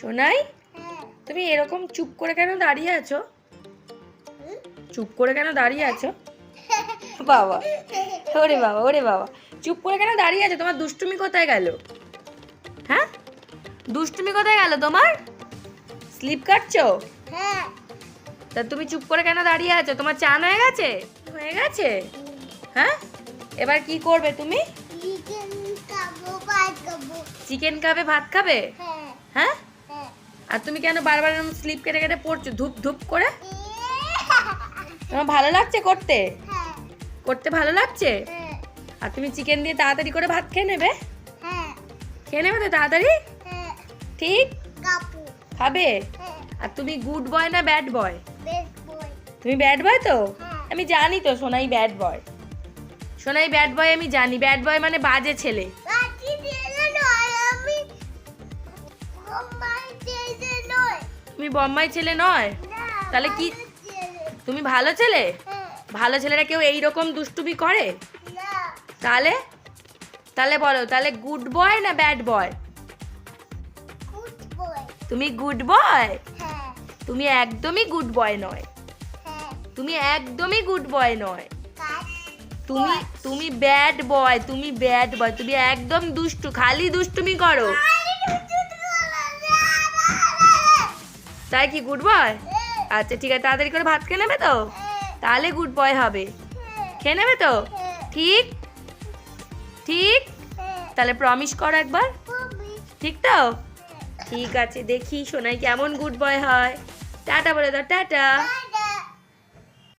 সোনাই তুমি এরকম চুপ করে কেন দাঁড়িয়ে আছো? চুপ করে কেন দাঁড়িয়ে আছো? বাবা ওরে বাবা ওরে বাবা। চুপ করে কেন দাঁড়িয়ে আছো? তোমার দুষ্টুমি কোথায় গেল? হ্যাঁ? দুষ্টুমি কোথায় গেল তোমার? স্লিপ কাটছো? হ্যাঁ তা তুমি চুপ করে কেন দাঁড়িয়ে আছো? তোমার চান হয়ে গেছে? হয়ে গেছে? হ্যাঁ? এবার কি করবে তুমি? চিকেন খাব ভাত খাবে? হ্যাঁ। হ্যাঁ? আর তুমি কেন বারবার এরকম স্লিপ কেটে কেটে পড়ছো? ধূপ ধূপ করে? তোমার ভালো লাগছে করতে? করতে ভালো লাগছে? আর তুমি চিকেন দিয়ে তাড়াতাড়ি করে ভাত খেয়ে নেবে? খেয়ে নেবে তো তাড়াতাড়ি? ঠিক? খাবে? আর তুমি গুড বয় না ব্যাড বয় তুমি ব্যাড বয় তো। আমি জানি তো Sonai bad boy Sonai bad boy আমি জানি। ব্যাড বয় মানে বাজে ছেলে। তুমি ছেলে নয়? তাহলে কি- তুমি ভালো ছেলে? ভালো ছেলেরা কেউ এইরকম দুষ্টুমি করে? তাহলে? তাহলে বলো, তাহলে গুড বয় না ব্যাড বয় তুমি গুড বয় তুমি একদমই গুড বয় নয়। তুমি একদমই গুড বয় নয়। তুমি তুমি ব্যাড বয় তুমি ব্যাড বয় তুমি একদম দুষ্টু, খালি দুষ্টুমি করো। তাই কি গুড বয় আচ্ছা ঠিক আছে, তাড়াতাড়ি করে ভাত খেয়ে নেবে তো? তাহলে গুড বয় হবে। খেয়ে নেবে তো? ঠিক? ঠিক? তাহলে প্রমিস করো একবার। ঠিক তো? ঠিক আছে, দেখি, সোনাই কেমন গুড বয় হয়। টাটা বলে দাও, টাটা।